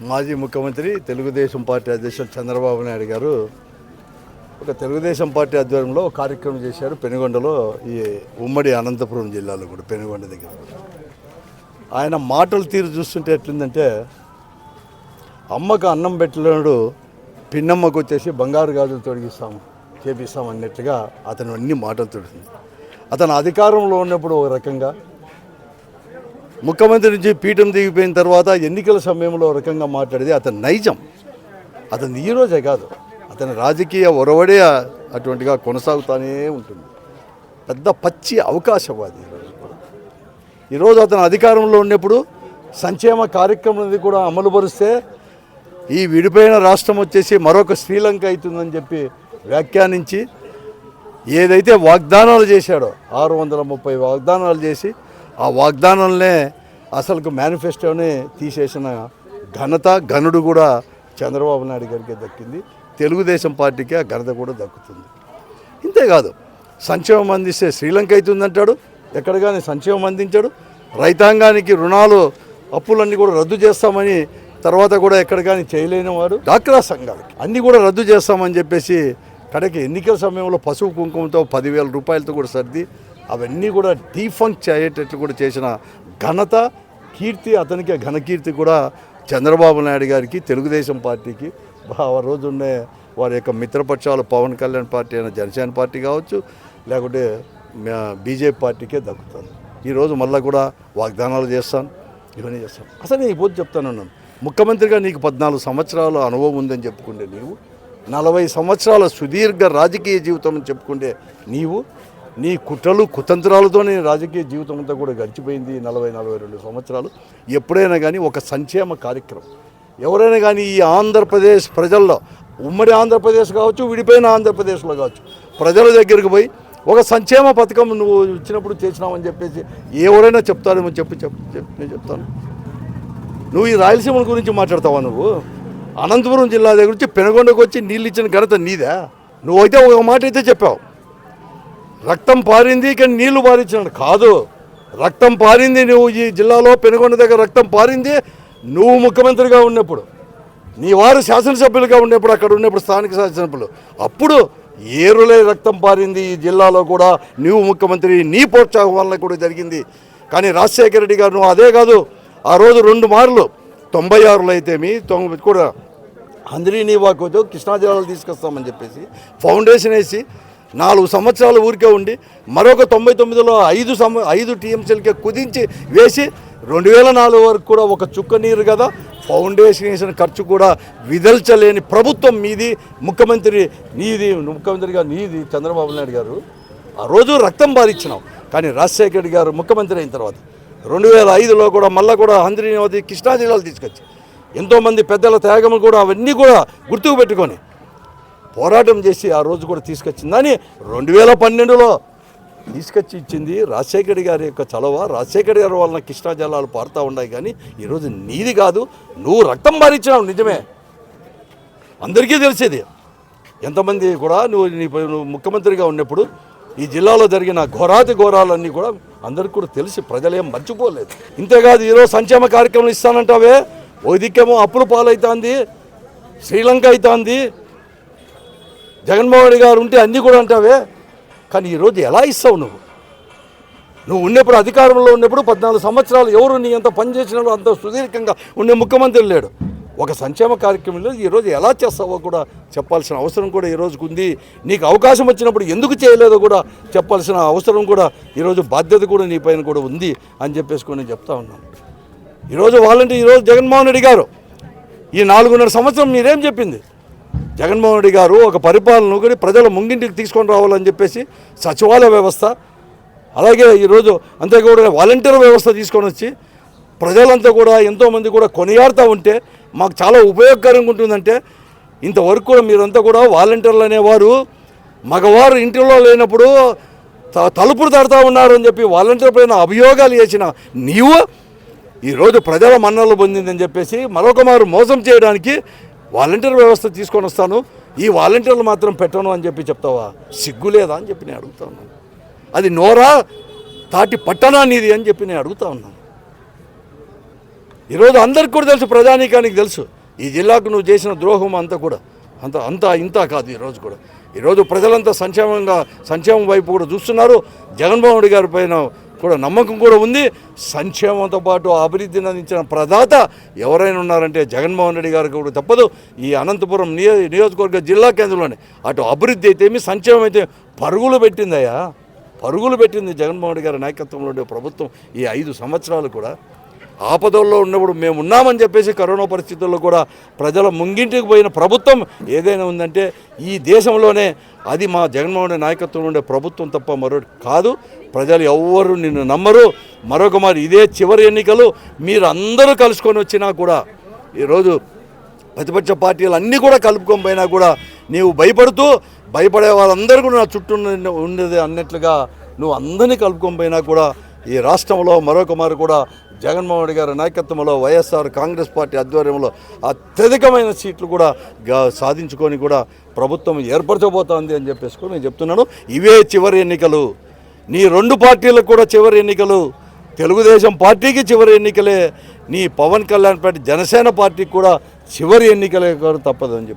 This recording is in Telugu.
మాజీ ముఖ్యమంత్రి తెలుగుదేశం పార్టీ అధ్యక్షులు చంద్రబాబు నాయుడు గారు ఒక తెలుగుదేశం పార్టీ ఆధ్వర్యంలో కార్యక్రమం చేశారు. పెనుగొండలో ఈ ఉమ్మడి అనంతపురం జిల్లాలో కూడా పెనుగొండ దగ్గర ఆయన మాటలు తీరు చూస్తుంటే ఎట్లుందంటే అమ్మకు అన్నం పెట్టలేడు పిన్నమ్మకు వచ్చేసి బంగారు గాజులు తొడిగిస్తాం చేపిస్తాం అన్నట్టుగా అతను అన్ని మాటలు తొడిగింది అతను అధికారంలో ఉన్నప్పుడు ఒక రకంగా ముఖ్యమంత్రి నుంచి పీఠం దిగిపోయిన తర్వాత ఎన్నికల సమయంలో రకంగా మాట్లాడేది అతని నైజం. అతను ఈ రోజే కాదు అతని రాజకీయ ఒరవడే అటువంటిగా కొనసాగుతూనే ఉంటుంది. పెద్ద పచ్చి అవకాశవాది ఈరోజు ఈరోజు అతను అధికారంలో ఉన్నప్పుడు సంక్షేమ కార్యక్రమం కూడా అమలుపరిస్తే ఈ విడిపోయిన రాష్ట్రం వచ్చేసి మరొక శ్రీలంక అవుతుందని చెప్పి వ్యాఖ్యానించి ఏదైతే వాగ్దానాలు చేశాడో ఆరు వందల ముప్పై వాగ్దానాలు చేసి ఆ వాగ్దానంలే అసలుకు మేనిఫెస్టోని తీసేసిన ఘనత ఘనుడు కూడా చంద్రబాబు నాయుడు గారికి దక్కింది. తెలుగుదేశం పార్టీకి ఆ ఘనత కూడా దక్కుతుంది. ఇంతేకాదు సంక్షేమం అందిస్తే శ్రీలంక అవుతుందంటాడు ఎక్కడ కానీ సంక్షేమం అందించాడు. రైతాంగానికి రుణాలు అప్పులన్నీ కూడా రద్దు చేస్తామని తర్వాత కూడా ఎక్కడ కానీ చేయలేని వాడు డాక్రా సంఘాలకి. అన్నీ కూడా రద్దు చేస్తామని చెప్పేసి కడకి ఎన్నికల సమయంలో పసుపు కుంకుమతో పదివేల రూపాయలతో కూడా సర్ది అవన్నీ కూడా డీఫంక్ చేయటట్లు కూడా చేసిన ఘనత కీర్తి అతనికి ఘనకీర్తి కూడా చంద్రబాబు నాయుడు గారికి తెలుగుదేశం పార్టీకి ఆ రోజు వారి యొక్క మిత్రపక్షాలు పవన్ కళ్యాణ్ పార్టీ అయిన జనసేన పార్టీ కావచ్చు లేకుంటే బీజేపీ పార్టీకే దక్కుతాను ఈరోజు మళ్ళీ కూడా వాగ్దానాలు చేస్తాను ఇవన్నీ చేస్తాను. అసలు నేను ఇప్పుడు చెప్తాను ముఖ్యమంత్రిగా నీకు పద్నాలుగు సంవత్సరాల అనుభవం ఉందని చెప్పుకుంటే నీవు నలభై సంవత్సరాల సుదీర్ఘ రాజకీయ జీవితం అని చెప్పుకుంటే నీవు నీ కుట్రలు కుతంత్రాలతో నేను రాజకీయ జీవితం అంతా కూడా గడిచిపోయింది నలభై నలభై రెండు సంవత్సరాలు. ఎప్పుడైనా కానీ ఒక సంక్షేమ కార్యక్రమం. ఎవరైనా కానీ ఈ ఆంధ్రప్రదేశ్ ప్రజల్లో ఉమ్మడి ఆంధ్రప్రదేశ్ కావచ్చు విడిపోయిన ఆంధ్రప్రదేశ్లో కావచ్చు ప్రజల దగ్గరికి పోయి ఒక సంక్షేమ పథకం నువ్వు ఇచ్చినప్పుడు చేసినావని చెప్పేసి ఎవరైనా చెప్తారేమో చెప్పి చెప్పు నేను చెప్తాను. నువ్వు ఈ రాయలసీమ గురించి మాట్లాడతావా నువ్వు? అనంతపురం జిల్లా దగ్గర నుంచి పెనగొండకు వచ్చి నీళ్ళు ఇచ్చిన ఘనత నీదా? నువ్వైతే ఒక మాట అయితే చెప్పావు. రక్తం పారింది కానీ నీళ్ళు పారించినాడు. కాదు రక్తం పారింది నువ్వు ఈ జిల్లాలో పెనుగొండ దగ్గర రక్తం పారింది నువ్వు ముఖ్యమంత్రిగా ఉన్నప్పుడు నీ వారు శాసనసభ్యులుగా ఉన్నప్పుడు అక్కడ ఉన్నప్పుడు స్థానిక శాసనసభ్యులు. అప్పుడు ఏరులే రక్తం పారింది ఈ జిల్లాలో కూడా నీవు ముఖ్యమంత్రి నీ ప్రోత్సాహం వల్ల కూడా జరిగింది. కానీ రాజశేఖర రెడ్డి గారు నువ్వు అదే కాదు ఆ రోజు రెండు మార్లు తొంభై ఆరులో అయితేమి తొంభై కూడా అందరినీ వాకు కృష్ణా జిల్లాలో తీసుకొస్తామని చెప్పేసి ఫౌండేషన్ వేసి నాలుగు సంవత్సరాలు ఊరికే ఉండి మరొక తొంభై తొమ్మిదిలో ఐదు సమ ఐదు టీఎంసీలకే కుదించి వేసి రెండు వేల నాలుగు వరకు కూడా ఒక చుక్క నీరు కదా ఫౌండేషన్ వేసిన ఖర్చు కూడా విదల్చలేని ప్రభుత్వం మీది ముఖ్యమంత్రి నీది ముఖ్యమంత్రిగా నీది చంద్రబాబు నాయుడు గారు ఆ రోజు రక్తం బారిచ్చినాం కానీ రాజశేఖర రెడ్డి గారు ముఖ్యమంత్రి అయిన తర్వాత రెండు వేల ఐదులో కూడా మళ్ళీ కూడా ఆంధ్రనవతి కృష్ణా జిల్లాలు తీసుకొచ్చి ఎంతోమంది పెద్దల త్యాగములు కూడా అవన్నీ కూడా గుర్తుకు పెట్టుకొని పోరాటం చేసి ఆ రోజు కూడా తీసుకొచ్చిందని రెండు వేల పన్నెండులో తీసుకొచ్చి ఇచ్చింది రాజశేఖర్ గారి యొక్క చలవ. రాజశేఖర్ గారి వలన కృష్ణా జలాలు పారుతూ ఉన్నాయి కానీ ఈరోజు నీది కాదు నువ్వు రక్తం మారించినావు నిజమే. అందరికీ తెలిసేది. ఎంతమంది కూడా నువ్వు నీ నువ్వు ముఖ్యమంత్రిగా ఉన్నప్పుడు ఈ జిల్లాలో జరిగిన ఘోరాతి ఘోరాలన్నీ కూడా అందరికి కూడా తెలిసి ప్రజలేం మర్చిపోలేదు. ఇంతేకాదు ఈరోజు సంక్షేమ కార్యక్రమం ఇస్తానంటావే? ఓ దిక్కేమో అప్పులు పాలైతుంది శ్రీలంక అవుతుంది జగన్మోహన్ రెడ్డి గారు ఉంటే అన్నీ కూడా అంటావే. కానీ ఈరోజు ఎలా ఇస్తావు నువ్వు? నువ్వు ఉన్నప్పుడు అధికారంలో ఉన్నప్పుడు పద్నాలుగు సంవత్సరాలు ఎవరు నీ ఎంత పనిచేసినాడో అంత సుదీర్ఘంగా ఉండే ముఖ్యమంత్రి లేడు. ఒక సంక్షేమ కార్యక్రమంలో ఈరోజు ఎలా చేస్తావో కూడా చెప్పాల్సిన అవసరం కూడా ఈ రోజుకు ఉంది. నీకు అవకాశం వచ్చినప్పుడు ఎందుకు చేయలేదో కూడా చెప్పాల్సిన అవసరం కూడా ఈరోజు బాధ్యత కూడా నీ పైన కూడా ఉంది అని చెప్పేసి కూడా నేను చెప్తా ఉన్నాను. ఈరోజు వాళ్ళంటే ఈరోజు జగన్మోహన్ రెడ్డి గారు ఈ నాలుగున్నర సంవత్సరం మీరేం చెప్పింది? జగన్మోహన్ రెడ్డి గారు ఒక పరిపాలన కూడా ప్రజల ముంగింటికి తీసుకొని రావాలని చెప్పేసి సచివాలయ వ్యవస్థ అలాగే ఈరోజు అంతేకాకుండా వాలంటీర్ వ్యవస్థ తీసుకొని వచ్చి ప్రజలంతా కూడా ఎంతోమంది కూడా కొనియాడుతూ ఉంటే మాకు చాలా ఉపయోగకరంగా ఉంటుందంటే ఇంతవరకు కూడా మీరంతా కూడా వాలంటీర్లు అనేవారు మగవారు ఇంటిలో లేనప్పుడు త- తలుపులు తడతా ఉన్నారు అని చెప్పి వాలంటీర్ పైన అభియోగాలు చేసిన నీవు ఈరోజు ప్రజల మన్నలు పొందిందని చెప్పేసి మరొక మారు మోసం చేయడానికి వాలంటీర్ వ్యవస్థ తీసుకొని వస్తాను. ఈ వాలంటీర్లు మాత్రం పెట్టను అని చెప్పి చెప్తావా? సిగ్గు లేదా అని చెప్పి నేను అడుగుతా ఉన్నాను. అది నోరా తాటి పట్టణా నీది అని చెప్పి నేను అడుగుతా ఉన్నాను. ఈరోజు అందరికి కూడా తెలుసు ప్రజానీకానికి తెలుసు. ఈ జిల్లాకు నువ్వు చేసిన ద్రోహం అంతా కూడా అంత అంత ఇంత కాదు ఈరోజు కూడా. ఈరోజు ప్రజలంతా సంక్షేమంగా సంక్షేమం వైపు కూడా చూస్తున్నారు. జగన్మోహన్ రెడ్డి గారి పైన కూడా నమ్మకం కూడా ఉంది. సంక్షేమంతో పాటు అభివృద్ధిని అందించిన ప్రదాత ఎవరైనా ఉన్నారంటే జగన్మోహన్ రెడ్డి గారికి కూడా తప్పదు. ఈ అనంతపురం నియో నియోజకవర్గ జిల్లా కేంద్రంలోనే అటు అభివృద్ధి అయితే ఏమి సంక్షేమం అయితే పరుగులు పెట్టిందయ్యా. పరుగులు పెట్టింది జగన్మోహన్ రెడ్డి గారి నాయకత్వంలో ప్రభుత్వం ఈ ఐదు సంవత్సరాలు కూడా. ఆపదల్లో ఉన్నప్పుడు మేము ఉన్నామని చెప్పేసి కరోనా పరిస్థితుల్లో కూడా ప్రజల ముంగింటికి పోయిన ప్రభుత్వం ఏదైనా ఉందంటే ఈ దేశంలోనే అది మా జగన్మోహన్ రెడ్డి ఉండే ప్రభుత్వం తప్ప మరొకటి కాదు. ప్రజలు ఎవ్వరు నిన్ను నమ్మరు. మరొక మరి ఇదే చివరి ఎన్నికలు మీరు అందరూ కలుసుకొని వచ్చినా కూడా ఈరోజు ప్రతిపక్ష పార్టీలు అన్నీ కూడా కలుపుకొని పోయినా కూడా నీవు భయపడుతూ భయపడే వాళ్ళందరూ కూడా నా చుట్టూ ఉండేది అన్నట్లుగా నువ్వు అందరినీ కలుపుకొని పోయినా కూడా ఈ రాష్ట్రంలో మరొక మారు కూడా జగన్మోహన్ రెడ్డి గారి నాయకత్వంలో వైఎస్ఆర్ కాంగ్రెస్ పార్టీ ఆధ్వర్యంలో అత్యధికమైన సీట్లు కూడా సాధించుకొని కూడా ప్రభుత్వం ఏర్పరచబోతోంది అని చెప్పేసి నేను చెప్తున్నాను. ఇవే చివరి ఎన్నికలు. నీ రెండు పార్టీలకు కూడా చివరి ఎన్నికలు. తెలుగుదేశం పార్టీకి చివరి ఎన్నికలే. నీ పవన్ కళ్యాణ్ పార్టీ జనసేన పార్టీకి కూడా చివరి ఎన్నికలే కూడా తప్పదని చెప్పి